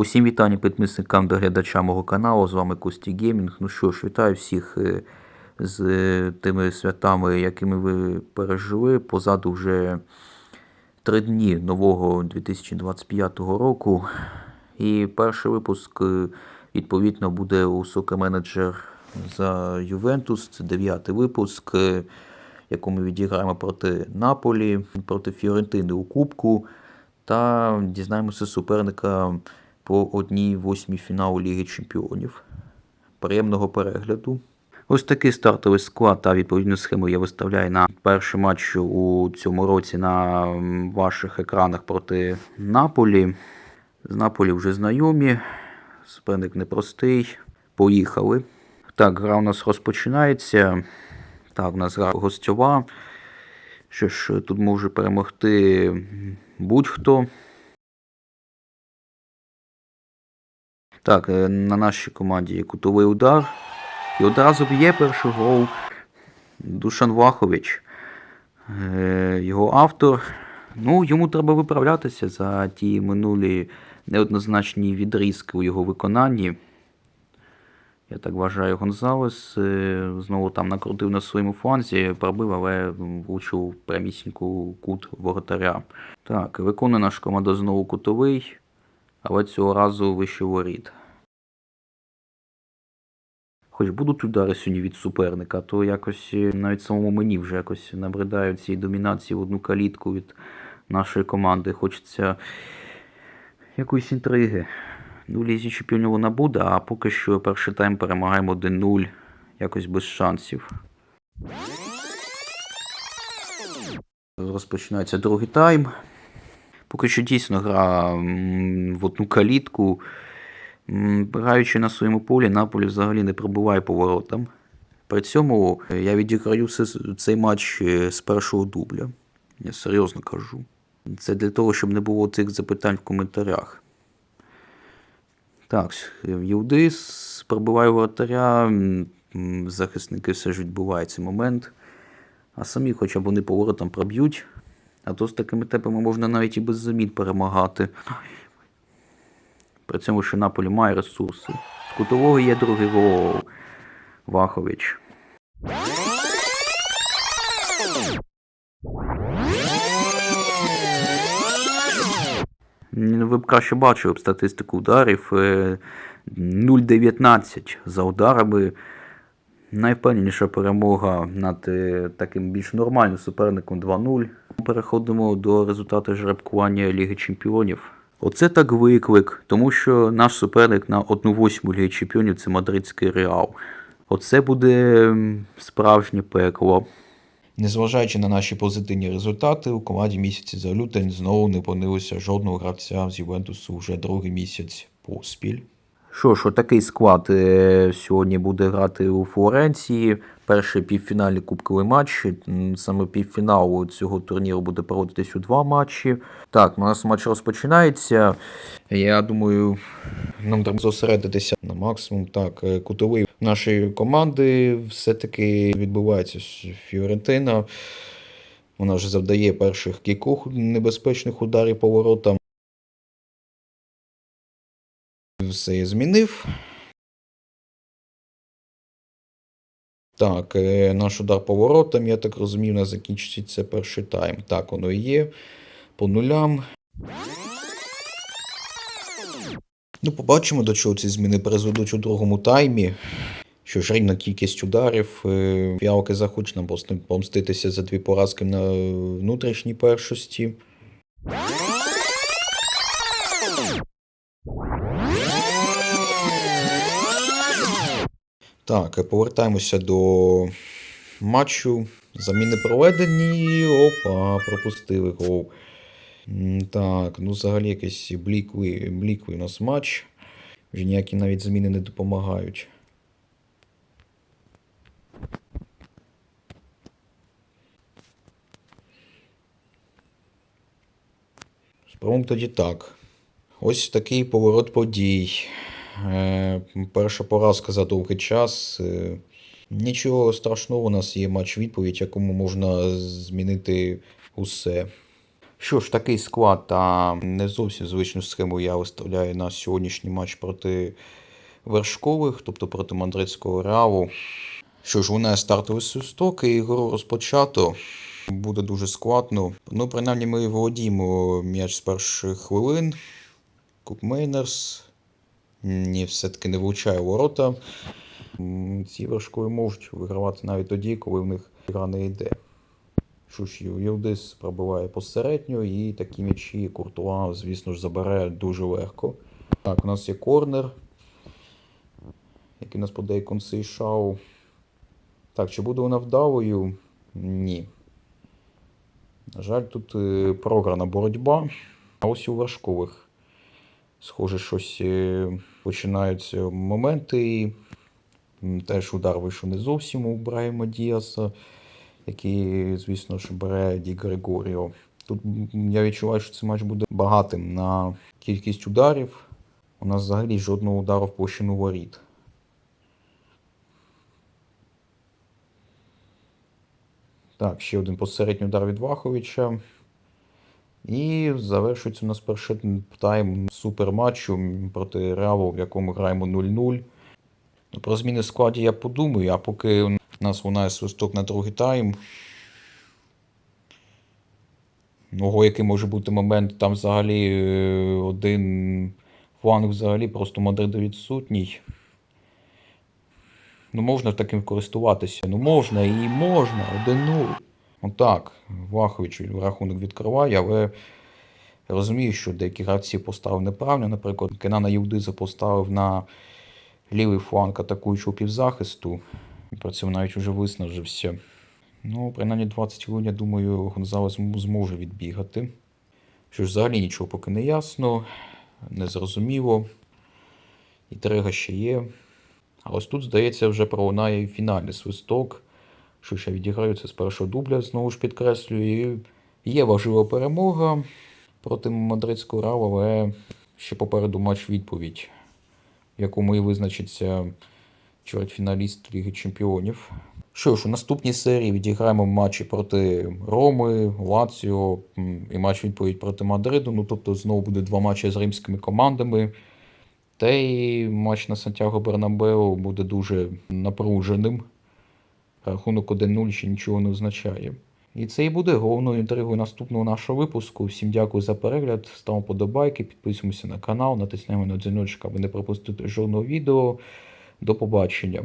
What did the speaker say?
Усім вітання підписникам та глядачам мого каналу. З вами Кості Геймінг. Ну що ж, вітаю всіх е, з е, тими святами, якими ви пережили. Позаду вже три дні нового 2025 року. І перший випуск, е, відповідно, буде у сока-менеджер за Ювентус. Це дев'ятий випуск, яку ми відіграємо проти Наполі, проти Фіорентини у Кубку. Та дізнаємося суперника по одній восьмій фіналу Ліги Чемпіонів. Приємного перегляду. Ось такий стартовий склад та відповідну схему я виставляю на перший матч у цьому році на ваших екранах проти Наполі. З Наполі вже знайомі. Суперник непростий. Поїхали. Так, гра у нас розпочинається. Так, у нас гра гостьова. Що ж, тут може перемогти будь-хто. Так, е, на нашій команді є кутовий удар. І одразу б'є перший гол Душан Влахович. Е, Його автор. Ну, йому треба виправлятися за ті минулі неоднозначні відрізки у його виконанні. Я так вважаю, Гонзалес е, знову там накрутив на своєму фланзі, пробив, але влучив прямісіньку кут воротаря. Так, виконує наш команда знову кутовий, але цього разу вище воріт. Хоч будуть удари сьогодні від суперника, то якось е, навіть самому мені вже якось набридають ці домінації в одну калітку від нашої команди. Хочеться якоїсь інтриги. Ну, Лізі чемпіонів вона буде, а поки що перший тайм перемагаємо 1-0, якось без шансів. Розпочинається другий тайм. Поки що дійсно гра в одну калітку. Граючи на своєму полі, Наполі взагалі не пробиває поворотом. При цьому я відіграю цей матч е, з першого дубля. Я серйозно кажу. Це для того, щоб не було цих запитань в коментарях. Так, Юдис пробиває воротаря, захисники все ж відбувають цей момент. А самі хоча б вони поворотом проб'ють. А то з такими темпами можна навіть і без замін перемагати. При цьому що Наполі має ресурси. З кутового є другий гол. Вахович. Ви б краще бачили б статистику ударів. е, 0,19 за ударами. Найвпевненіша перемога над е, таким більш нормальним суперником 2-0. Переходимо до результату жеребкування Ліги Чемпіонів. Оце так виклик, тому що наш суперник на 1-8 Ліги Чемпіонів це мадридський Реал. Оце буде справжнє пекло. Незважаючи на наші позитивні результати, у команді місяці за лютень знову не опинилося жодного гравця з Ювентусу вже другий місяць поспіль. Що ж, отакий склад е, сьогодні буде грати у Флоренції. Перший півфінальний кубковий матч. Саме півфінал цього турніру буде проводитись у два матчі. Так, у нас матч розпочинається. Я думаю, нам треба зосередитися на максимум. Так, е, кутовий нашої команди все-таки відбувається Фіорентина. Вона вже завдає перших кількох небезпечних ударів по воротам. Все я змінив. Так, е, наш удар по воротам, я так розумію, на закінчиться перший тайм. Так, воно і є. По нулям. Ну, побачимо, до чого ці зміни призведуть у другому таймі. Що ж рівна кількість ударів. е, Фіалки захоче нам помститися за дві поразки на внутрішній першості. Так, е, повертаємося до матчу. Заміни проведені. Опа, пропустили гол. Так, ну взагалі якийсь бліковий, бліковий у нас матч. Вже ніякі навіть зміни не допомагають. Спробуємо тоді так. Ось такий поворот подій. Е, перша поразка за довгий час. Е, нічого страшного, у нас є матч відповідь, якому можна змінити усе. Що ж, такий склад та не зовсім звичну схему я виставляю на сьогоднішній матч проти вершкових, тобто проти мадридського реалу. Що ж, вона стартовий свисток, і гру розпочато. Буде дуже складно. Ну, принаймні, ми володіємо м'яч з перших хвилин. Куп Мейнерс. Ні, все-таки не влучає ворота. Ці вершкові можуть вигравати навіть тоді, коли в них гра не йде. Ж, Юлдис пробиває посередньо, і такі м'ячі Куртуа, звісно ж, забере дуже легко. Так, у нас є корнер, який нас подає Консей Шау. Так, чи буде вона вдалою? Ні. На жаль, тут е, програна боротьба. А ось у вершкових. Схоже, щось е, починаються моменти. Теж удар вийшов не зовсім у Брайма Діаса, який, звісно ж, бере Ді Грегоріо. Тут я відчуваю, що цей матч буде багатим на кількість ударів. У нас взагалі жодного удару в площину воріт. Так, ще один посередній удар від Ваховича. І завершується у нас перший тайм суперматчу проти Реалу, в якому граємо 0-0. Ну, Про зміни в складі я подумаю, а поки у нас лунає свисток на другий тайм. Ого, який може бути момент, там взагалі е, один фланг взагалі просто Мадрида відсутній. Ну, можна таким користуватися. Ну можна і можна. 1-0. Отак. Влахович рахунок відкриває, але розумію, що деякі гравці поставив неправильно. Наприклад, Кенана Юдиза поставив на лівий фланг атакуючого півзахисту. Про це навіть вже виснажився. Ну, принаймні 20 хвилин, я думаю, Гонзалес зможе відбігати. Що ж, взагалі нічого поки не ясно, незрозуміло. Інтрига ще є. А ось тут, здається, вже пролунає фінальний свисток, що ще відіграються з першого дубля, знову ж підкреслюю. Є важлива перемога проти мадридського Реалу, але ще попереду матч відповідь, в якому і визначиться чвертьфіналіст Ліги Чемпіонів. Що ж, у наступній серії відіграємо матчі проти Роми, Лаціо і матч відповідь проти Мадриду. Ну, тобто знову буде два матчі з римськими командами. Та й матч на Сантьяго Бернабеу буде дуже напруженим. Рахунок 1-0 ще нічого не означає. І це і буде головною інтригою наступного нашого випуску. Всім дякую за перегляд. Ставимо подобайки, підписуємося на канал, натиснемо на дзвіночок, аби не пропустити жодного відео. До побачення.